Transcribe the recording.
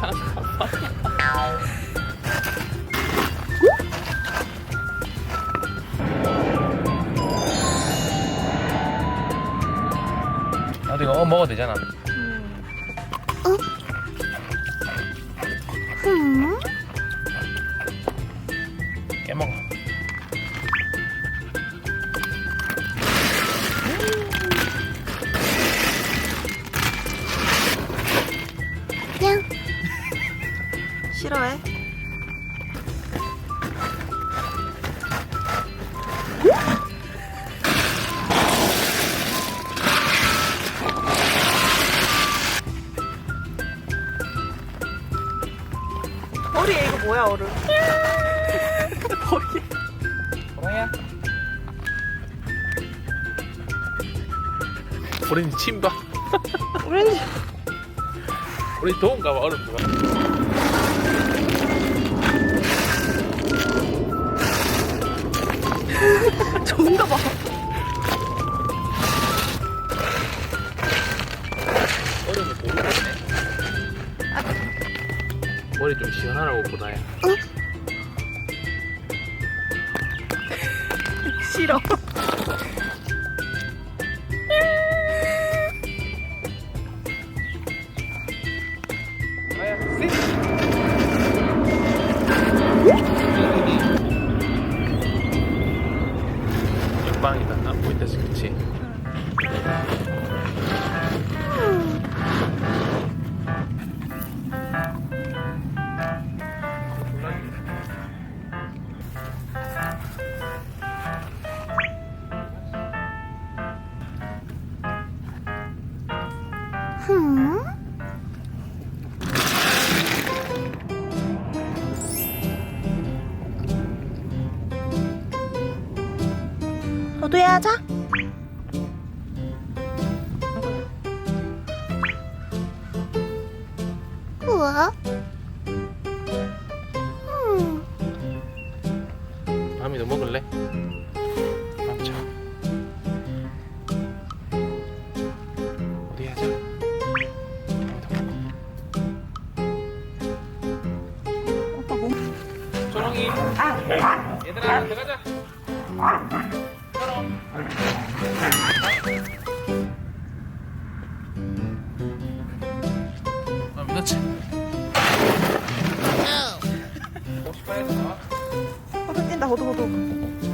거 봐. 나도 이거 먹어도 되잖아. 뭐야 얼음? 머리에 호랑이야. 오렌지 침 봐. 오렌지 오렌지 더운가 봐 얼음 누가. 머리 좀 시원하라고 보다야. 흠? 너도야 하자. 우와. 초롱이. 얘들아, 들어가자. 오십 분에서 나와. 호두 뛴다 호두 호두.